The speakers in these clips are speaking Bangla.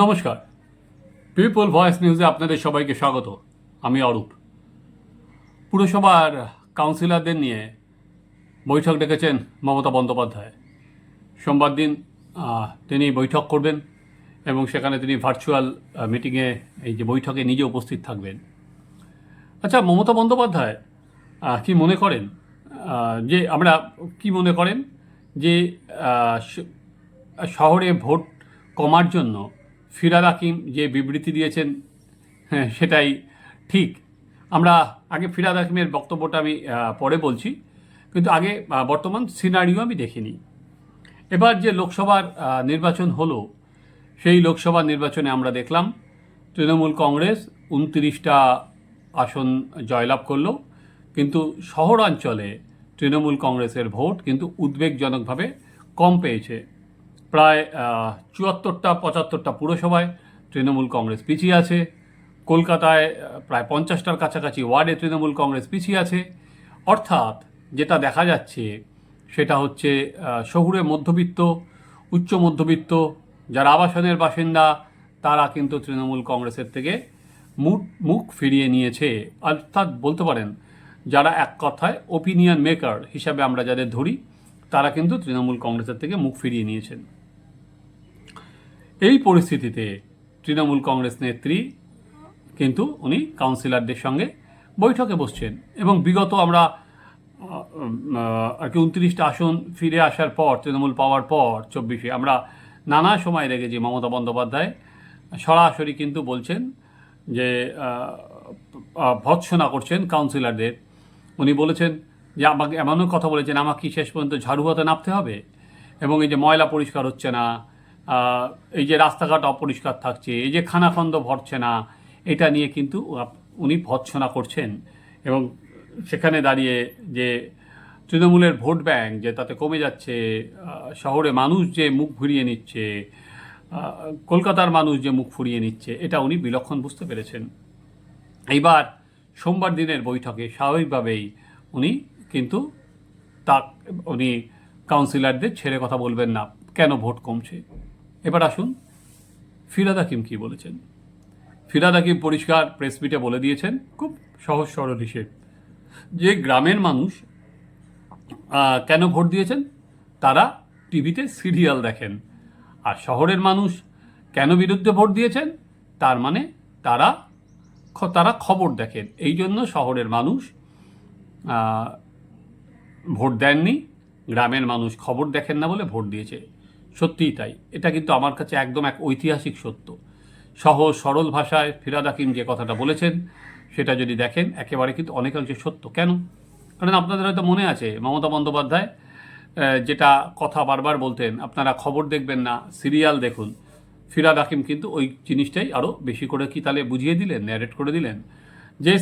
নমস্কার। পিপল ভয়েস নিউজে আপনাদের সবাইকে স্বাগত। আমি অরূপ। পুরসভার কাউন্সিলরদের নিয়ে বৈঠক ডেকেছেন মমতা বন্দ্যোপাধ্যায়। সোমবার দিন তিনি বৈঠক করবেন এবং সেখানে তিনি ভার্চুয়াল মিটিংয়ে এই যে বৈঠকে নিজে উপস্থিত থাকবেন। আচ্ছা মমতা বন্দ্যোপাধ্যায় কি মনে করেন? যে আমরা কি মনে করেন? যে শহরে ভোট কমার জন্য ফিরাদ হাকিম যে বিবৃতি দিয়েছেন হ্যাঁ সেটাই ঠিক। আমরা আগে ফিরাদ হাকিমের বক্তব্যটা আমি পরে বলছি, কিন্তু আগে বর্তমান সিনারিও আমি দেখিনি। এবার যে লোকসভার নির্বাচন হলো, সেই লোকসভা নির্বাচনে আমরা দেখলাম, তৃণমূল কংগ্রেস উনত্রিশটা আসন জয়লাভ করল, কিন্তু শহরাঞ্চলে তৃণমূল কংগ্রেসের ভোট কিন্তু উদ্বেগজনকভাবে কম পেয়েছে। প্রায় চুয়াত্তরটা, পঁচাত্তরটা পুরসভায় তৃণমূল কংগ্রেস পিছিয়ে আছে। কলকাতায় প্রায় পঞ্চাশটার কাছাকাছি ওয়ার্ডে তৃণমূল কংগ্রেস পিছিয়ে আছে। অর্থাৎ যেটা দেখা যাচ্ছে, সেটা হচ্ছে শহুরে মধ্যবিত্ত, উচ্চ মধ্যবিত্ত, যারা আবাসনের বাসিন্দা, তারা কিন্তু তৃণমূল কংগ্রেসের থেকে মুখ মুখ ফিরিয়ে নিয়েছে। অর্থাৎ বলতে পারেন, যারা এক কথায় ওপিনিয়ন মেকার হিসাবে আমরা যাদের ধরি, তারা কিন্তু তৃণমূল কংগ্রেসের থেকে মুখ ফিরিয়ে নিয়েছেন। এই পরিস্থিতিতে তৃণমূল কংগ্রেস নেত্রী কিন্তু উনি কাউন্সিলরদের সঙ্গে বৈঠকে বসছেন এবং বিগত আমরা আর কি উনত্রিশটা আসন ফিরে আসার পর, তৃণমূল পাওয়ার পর, চব্বিশে আমরা নানা সময় দেখেছি মমতা বন্দ্যোপাধ্যায়। সরাসরি কিন্তু বলছেন যে ভৎসনা করছেন কাউন্সিলরদের। উনি বলেছেন যে, আমাকে এমনও কথা বলেছেন, আমাকে শেষ পর্যন্ত ঝাড়ু হাতে নামতে হবে? এবং এই যে ময়লা পরিষ্কার হচ্ছে না এই যে রাস্তাঘাট অপরিষ্কার থাকছে, এই যে খানাখন্দ ভরছে না, এটা নিয়ে কিন্তু উনি ভৎসনা করছেন এবং সেখানে দাঁড়িয়ে যে তৃণমূলের ভোট ব্যাংক যে তাতে কমে যাচ্ছে শহরে মানুষ যে মুখ ঘুরিয়ে নিচ্ছে কলকাতার মানুষ যে মুখ ফুরিয়ে নিচ্ছে, এটা উনি বিলক্ষণ বুঝতে পেরেছেন। এইবার সোমবার দিনের বৈঠকে স্বাভাবিকভাবেই উনি কিন্তু তা উনি কাউন্সিলরদের ছেড়ে কথা বলবেন না। কেন ভোট কমছে? এবার আসুন ফিরাদ হাকিম কী বলেছেন? ফিরাদ হাকিম পরিষ্কার প্রেস মিটে বলে দিয়েছেন, খুব সহজ সরল হিসেব। যে গ্রামের মানুষ কেন ভোট দিয়েছেন? তারা টিভিতে সিরিয়াল দেখেন। আর শহরের মানুষ কেন বিরুদ্ধে ভোট দিয়েছেন? তার মানে তারা তারা খবর দেখেন। এই জন্য শহরের মানুষ ভোট দেননি। গ্রামের মানুষ খবর দেখেন না বলে ভোট দিয়েছে। সত্যিই তাই। এটা কিন্তু আমার কাছে একদম এক ঐতিহাসিক সত্য। সহজ, সরল ভাষায় ফিরাদ হাকিম যে কথাটা বলেছেন, সেটা যদি দেখেন, একেবারে কিন্তু অনেকাংশে সত্য। কেন? কারণ আপনাদের হয়তো মনে আছে, মমতা বন্দ্যোপাধ্যায় যেটা কথা বারবার বলতেন, আপনারা খবর দেখবেন না, সিরিয়াল দেখুন। ফিরাদ হাকিম কিন্তু ওই জিনিসটাই আরও বেশি করে কি তাহলে বুঝিয়ে দিলেন ন্যারেট করে দিলেন। যে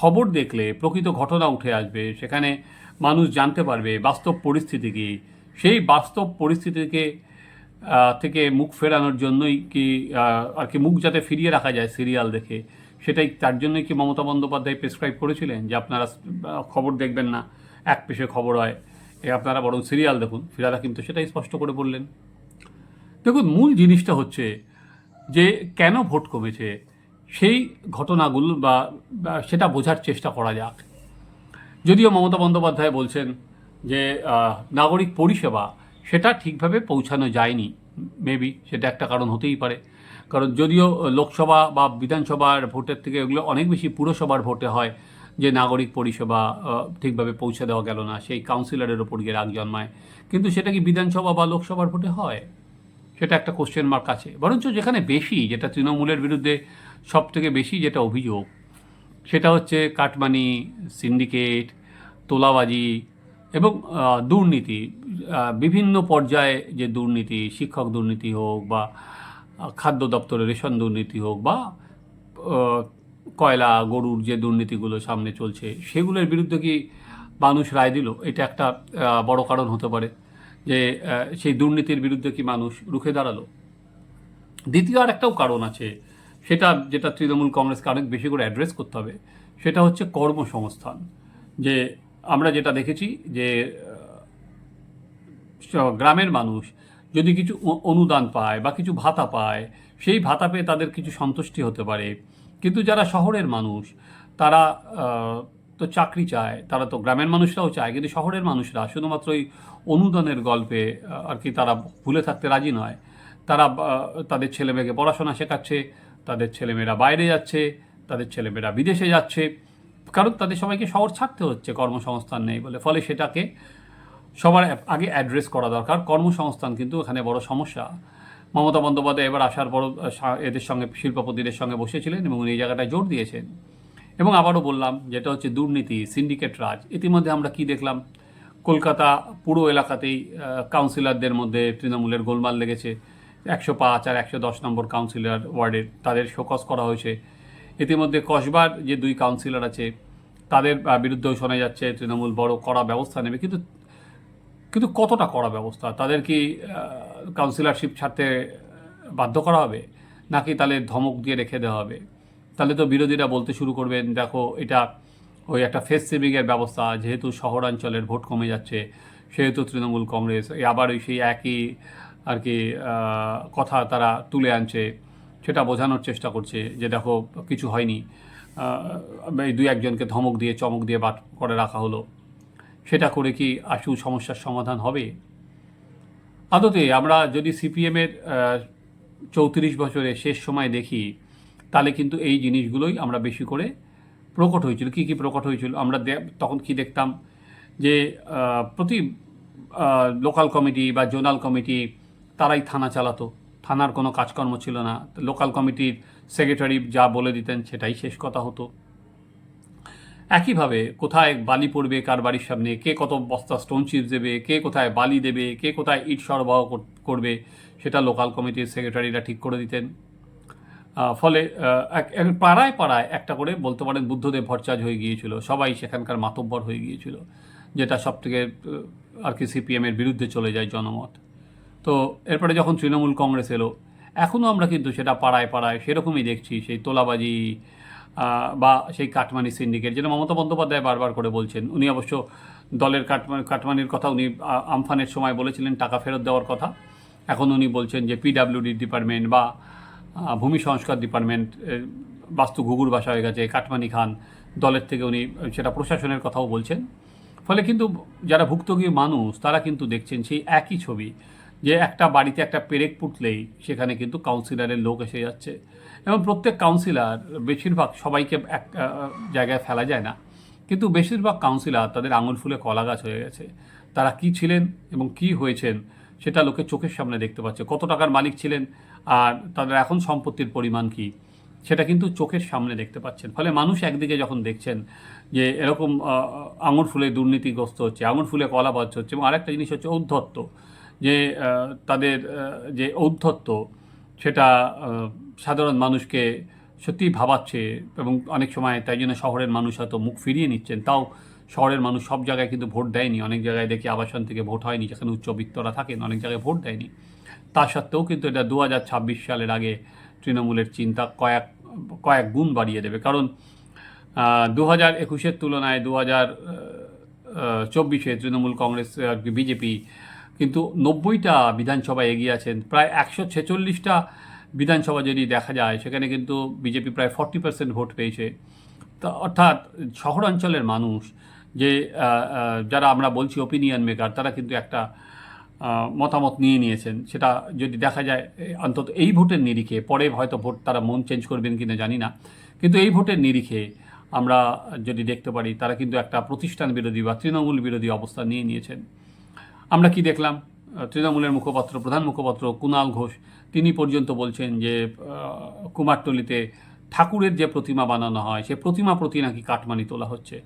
খবর দেখলে প্রকৃত ঘটনা উঠে আসবে, সেখানে মানুষ জানতে পারবে বাস্তব পরিস্থিতি কী। সেই বাস্তব পরিস্থিতিকে থেকে মুখ ফেরানোর জন্যই কি আর কি মুখ যাতে ফিরিয়ে রাখা যায় সিরিয়াল দেখে, সেটাই তার জন্যই কি মমতা বন্দ্যোপাধ্যায় প্রেসক্রাইব করেছিলেন যে আপনারা খবর দেখবেন না, এক পেশে খবর হয়, এ আপনারা বরং সিরিয়াল দেখুন ফিরাদা কিন্তু সেটাই স্পষ্ট করে বললেন। দেখুন, মূল জিনিসটা হচ্ছে যে কেন ভোট কমেছে, সেই ঘটনাগুলো বা সেটা বোঝার চেষ্টা করা যাক। যদিও মমতা বন্দ্যোপাধ্যায় বলছেন যে নাগরিক পরিষেবা সেটা ঠিকভাবে পৌঁছানো যায়নি। মেবি সেটা একটা কারণ হতেই পারে। কারণ যদিও লোকসভা বা বিধানসভার ভোটের থেকে এগুলো অনেক বেশি পুরসভার ভোটে হয়, যে নাগরিক পরিষেবা ঠিকভাবে পৌঁছে দেওয়া গেল না, সেই কাউন্সিলরের ওপর গিয়ে রাগ জন্মায়। কিন্তু সেটা কি বিধানসভা বা লোকসভার ভোটে হয়? সেটা একটা কোশ্চেন মার্ক আছে। বরঞ্চ যেখানে বেশি, যেটা তৃণমূলের বিরুদ্ধে সব থেকে বেশি যেটা অভিযোগ, সেটা হচ্ছে কাটমানি সিন্ডিকেট তোলাবাজি এবং দুর্নীতি বিভিন্ন পর্যায়ে যে দুর্নীতি, শিক্ষক দুর্নীতি হোক বা খাদ্য দপ্তরের রেশন দুর্নীতি হোক বা কয়লা, গরুর যে দুর্নীতিগুলো সামনে চলছে, সেগুলোর বিরুদ্ধে কি মানুষ রায় দিল? এটা একটা বড় কারণ হতে পারে যে সেই দুর্নীতির বিরুদ্ধে কি মানুষ রুখে দাঁড়াল? দ্বিতীয় আর একটাও কারণ আছে, সেটা যেটা তৃণমূল কংগ্রেসকে অনেক বেশি করে অ্যাড্রেস করতে হবে, সেটা হচ্ছে কর্মসংস্থান। যে আমরা যেটা দেখেছি যে গ্রামের মানুষ যদি কিছু অনুদান পায় বা কিছু ভাতা পায়, সেই ভাতা পেয়ে তাদের কিছু সন্তুষ্টি হতে পারে। কিন্তু যারা শহরের মানুষ, তারা তো চাকরি চায়, তারা তো গ্রামের মানুষরাও চায়, কিন্তু শহরের মানুষরা শুধুমাত্র ওই অনুদানের গল্পে আর কি তারা ভুলে থাকতে রাজি নয়। তারা তাদের ছেলেমেয়েকে পড়াশোনা শেখাচ্ছে, তাদের ছেলেমেয়েরা বাইরে যাচ্ছে, তাদের ছেলেমেয়েরা বিদেশে যাচ্ছে। কারণ তাদের সবাইকে শহর ছাড়তে হচ্ছে, কর্মসংস্থান নেই বলে। ফলে সেটাকে সবার আগে অ্যাড্রেস করা দরকার। কর্মসংস্থান কিন্তু এখানে বড় সমস্যা। মমতা বন্দ্যোপাধ্যায় এবার আসার পর এদের সঙ্গে শিল্পপতিদের সঙ্গে বসেছিলেন এবং উনি এই জায়গাটায় জোর দিয়েছেন। এবং আবারও বললাম, যেটা হচ্ছে দুর্নীতি সিন্ডিকেট রাজ, ইতিমধ্যে আমরা কি দেখলাম? কলকাতা পুরো এলাকাতেই কাউন্সিলরদের মধ্যে তৃণমূলের গোলমাল লেগেছে। একশো পাঁচ আর একশো দশ নম্বর কাউন্সিলর ওয়ার্ডের তাদের শোকস করা হয়েছে। ইতিমধ্যে কসবার যে দুই কাউন্সিলর আছে, তাদের বিরুদ্ধেও শোনা যাচ্ছে, তৃণমূল বড় কড়া ব্যবস্থা নেবে। কিন্তু কিন্তু কতটা কড়া ব্যবস্থা? তাদের কি কাউন্সিলরশিপ ছাড়তে বাধ্য করা হবে? নাকি তাহলে ধমক দিয়ে রেখে দেওয়া হবে? তাহলে তো বিরোধীরা বলতে শুরু করবেন, দেখো, এটা ওই একটা ফেস সেভিংয়ের ব্যবস্থা, যেহেতু শহরাঞ্চলের ভোট কমে যাচ্ছে, সেহেতু তৃণমূল কংগ্রেস আবার ওই সেই একই আর কি কথা তারা তুলে আনছে। সেটা বোঝানোর চেষ্টা করছে যে দেখো, কিছু হয়নি। এই দুই একজনকে ধমক দিয়ে, চমক দিয়ে বাট করে রাখা হলো। সেটা করে কি আশু সমস্যার সমাধান হবে? আদতে আমরা যদি সিপিএমের চৌত্রিশ বছরের শেষ সময় দেখি, তাহলে কিন্তু এই জিনিসগুলোই আমরা বেশি করে প্রকট হয়েছিল। কী কী প্রকট হয়েছিল? আমরা তখন কি দেখতাম যে প্রতি লোকাল কমিটি বা জোনাল কমিটি তারাই থানা চালাতো। থানার কোনো কাজকর্ম ছিল না। লোকাল কমিটির সেক্রেটারি যা বলে দিতেন সেটাই শেষ কথা হতো। একইভাবে কোথায় বালি পড়বে, কার বাড়ির সামনে, কে কত বস্তা স্টোন চিপস দেবে, কে কোথায় বালি দেবে, কে কোথায় ইট সরবরাহ করবে, সেটা লোকাল কমিটির সেক্রেটারিরা ঠিক করে দিতেন। ফলে পাড়ায় পাড়ায় একটা করে বলতে পারেন বুদ্ধদেব ভট্টাচার্য হয়ে গিয়েছিল। সবাই সেখানকার মাতব্বর হয়ে গিয়েছিল, যেটা সবথেকে আর কি সিপিএমের বিরুদ্ধে চলে যায় জনমত। তো এরপরে যখন তৃণমূল কংগ্রেস এলো এখনও আমরা কিন্তু সেটা পাড়ায় পাড়ায় সেরকমই দেখছি, সেই তোলাবাজি বা সেই কাটমানি সিন্ডিকেট, যেটা মমতা বন্দ্যোপাধ্যায় বারবার করে বলছেন। উনি অবশ্য দলের কাটমানি কাটমানির কথা উনি আমফানের সময় বলেছিলেন, টাকা ফেরত দেওয়ার কথা। এখন উনি বলছেন যে পিডাব্লিউডি ডিপার্টমেন্ট বা ভূমি সংস্কার ডিপার্টমেন্ট বাস্তু ঘুঘুর বাসা হয়ে গেছে, কাটমানি খান, দলের থেকে উনি সেটা প্রশাসনের কথাও বলছেন। ফলে কিন্তু যারা ভুক্তভোগী মানুষ, তারা কিন্তু দেখছেন সেই একই ছবি। যে একটা বাড়িতে একটা পেরেক পুটলেই সেখানে কিন্তু কাউন্সিলরের লোক এসে যাচ্ছে। এবং প্রত্যেক কাউন্সিলর বেশিরভাগ সবাইকে এক জায়গায় ফেলা যায় না। কিন্তু বেশিরভাগ কাউন্সিলর তাদের আঙুল ফুলে কলা গাছ হয়ে গেছে। তারা কি ছিলেন এবং কি হয়েছেন সেটা লোকে চোখের সামনে দেখতে পাচ্ছে। কত টাকার মালিক ছিলেন আর তাদের এখন সম্পত্তির পরিমাণ কি, সেটা কিন্তু চোখের সামনে দেখতে পাচ্ছেন। ফলে মানুষ একদিকে যখন দেখছেন যে এরকম আঙুর ফুলে দুর্নীতিগ্রস্ত হচ্ছে আঙুর ফুলে কলা বাজ হচ্ছে এবং আরেকটা জিনিস হচ্ছে ঔদ্ধত্য। যে তাদের যে ঔদ্ধত্য, সেটা সাধারণ মানুষকে সত্যিই ভাবাচ্ছে এবং অনেক সময় তাই জন্য শহরের মানুষ হয়তো মুখ ফিরিয়ে নিচ্ছেন। তাও শহরের মানুষ সব জায়গায় কিন্তু ভোট দেয়নি। অনেক জায়গায় দেখি আবাসন থেকে ভোট হয়নি, যেখানে উচ্চবিত্তরা থাকেন, অনেক জায়গায় ভোট দেয়নি। তা সত্ত্বেও কিন্তু এটা দু হাজার ছাব্বিশ সালের আগে তৃণমূলের চিন্তা কয়েক কয়েক গুণ বাড়িয়ে দেবে। কারণ দু হাজার একুশের তুলনায় দু হাজার চব্বিশে তৃণমূল কংগ্রেস আর কি বিজেপি কিন্তু নব্বইটা বিধানসভা এগিয়ে আছেন। প্রায় একশো ছেচল্লিশটা বিধানসভা যদি দেখা যায়, সেখানে কিন্তু বিজেপি প্রায় ফর্টি পার্সেন্ট ভোট পেয়েছে। তা অর্থাৎ শহরাঞ্চলের মানুষ যে যারা আমরা বলছি ওপিনিয়ন মেকার তারা কিন্তু একটা মতামত নিয়ে নিয়েছেন। সেটা যদি দেখা যায় অন্তত এই ভোটের নিরিখে, পরে হয়তো ভোট তারা মন চেঞ্জ করবেন কিনা জানি না। কিন্তু এই ভোটের নিরিখে আমরা যদি দেখতে পারি, তারা কিন্তু একটা প্রতিষ্ঠান বিরোধী বা তৃণমূল বিরোধী অবস্থা নিয়ে নিয়েছেন। আমরা কি দেখলাম? তৃণমূলের মুখপাত্র, প্রধান মুখপাত্র কুণাল ঘোষ, তিনি পর্যন্ত বলছেন যে কুমারটুলিতে ঠাকুরের যে প্রতিমা বানানো হয়, সে প্রতিমা প্রতি নাকি কাটমানি তোলা হচ্ছে।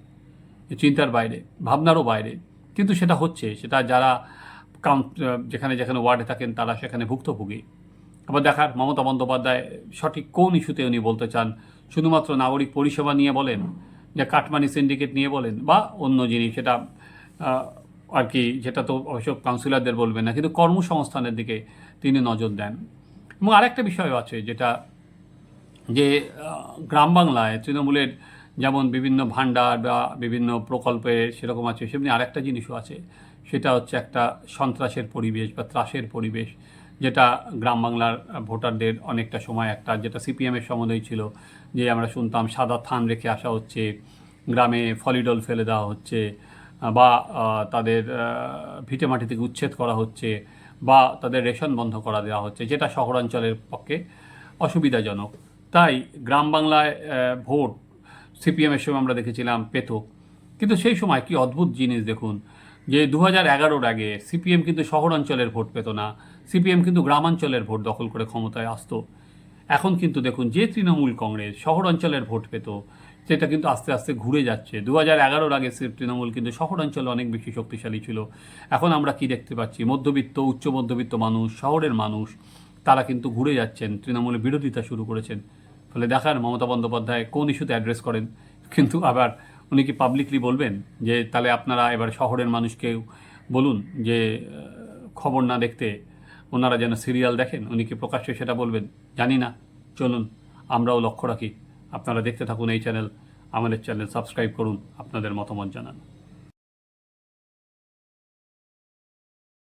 চিন্তার বাইরে, ভাবনারও বাইরে। কিন্তু সেটা হচ্ছে, সেটা যারা কাউন্ট যেখানে যেখানে ওয়ার্ডে থাকেন, তারা সেখানে ভুক্তভোগী। আবার দেখার মমতা বন্দ্যোপাধ্যায় সঠিক কোন ইস্যুতে উনি বলতে চান, শুধুমাত্র নাগরিক পরিষেবা নিয়ে বলেন, যে কাটমানি সিন্ডিকেট নিয়ে বলেন, বা অন্য জিনিস সেটা আর কি, যেটা তো অবশ্য কাউন্সিলরদের বলবেন না, কিন্তু কর্মসংস্থানের দিকে তিনি নজর দেন। এবং আরেকটা বিষয় আছে, যেটা যে গ্রাম বাংলায় তৃণমূলের যেমন বিভিন্ন ভাণ্ডার বা বিভিন্ন প্রকল্পে সেরকম আছে, সেমনি আরেকটা জিনিসও আছে, সেটা হচ্ছে একটা সন্ত্রাসের পরিবেশ বা ত্রাসের পরিবেশ, যেটা গ্রাম বাংলার ভোটারদের অনেকটা সময় একটা, যেটা সিপিএমের সমন্বয় ছিল, যে আমরা শুনতাম সাদা থান রেখে আসা হচ্ছে, গ্রামে ফলিডল ফেলে দেওয়া হচ্ছে বা তাদের আহ, ভিটেমাটি থেকে উচ্ছেদ করা হচ্ছে বা তাদের রেশন বন্ধ করা দেওয়া হচ্ছে যেটা শহরাঞ্চলের পক্ষে অসুবিধাজনক। তাই গ্রাম বাংলায় ভোট সিপিএমের সময় আমরা দেখেছিলাম পেত। কিন্তু সেই সময় কি অদ্ভুত জিনিস দেখুন যে দু হাজার এগারোর আগে সিপিএম কিন্তু শহরাঞ্চলের ভোট পেত না সিপিএম কিন্তু গ্রামাঞ্চলের ভোট দখল করে ক্ষমতায় আসতো। এখন কিন্তু দেখুন যে তৃণমূল কংগ্রেস শহরাঞ্চলের ভোট পেত সেটা কিন্তু আস্তে আস্তে ঘুরে যাচ্ছে। দু হাজার এগারোর আগে তৃণমূল কিন্তু শহরাঞ্চলে অনেক বেশি শক্তিশালী ছিল। এখন আমরা কি দেখতে পাচ্ছি? মধ্যবিত্ত, উচ্চ মধ্যবিত্ত মানুষ, শহরের মানুষ, তারা কিন্তু ঘুরে যাচ্ছেন। তৃণমূলের বিরোধিতা শুরু করেছেন। ফলে দেখার, মমতা বন্দ্যোপাধ্যায় কোন ইস্যুতে অ্যাড্রেস করেন? কিন্তু আবার উনি কি পাবলিকলি বলবেন যে, তাহলে আপনারা এবার শহরের মানুষকে বলুন যে খবর না দেখতে ওনারা যেন সিরিয়াল দেখেন? উনি কি প্রকাশ্যে সেটা বলবেন? জানি না। চলুন, আমরাও লক্ষ্য রাখি। আপনারা দেখতে থাকুন এই চ্যানেল আমাদের চ্যানেল সাবস্ক্রাইব করুন আপনাদের মতামত জানান।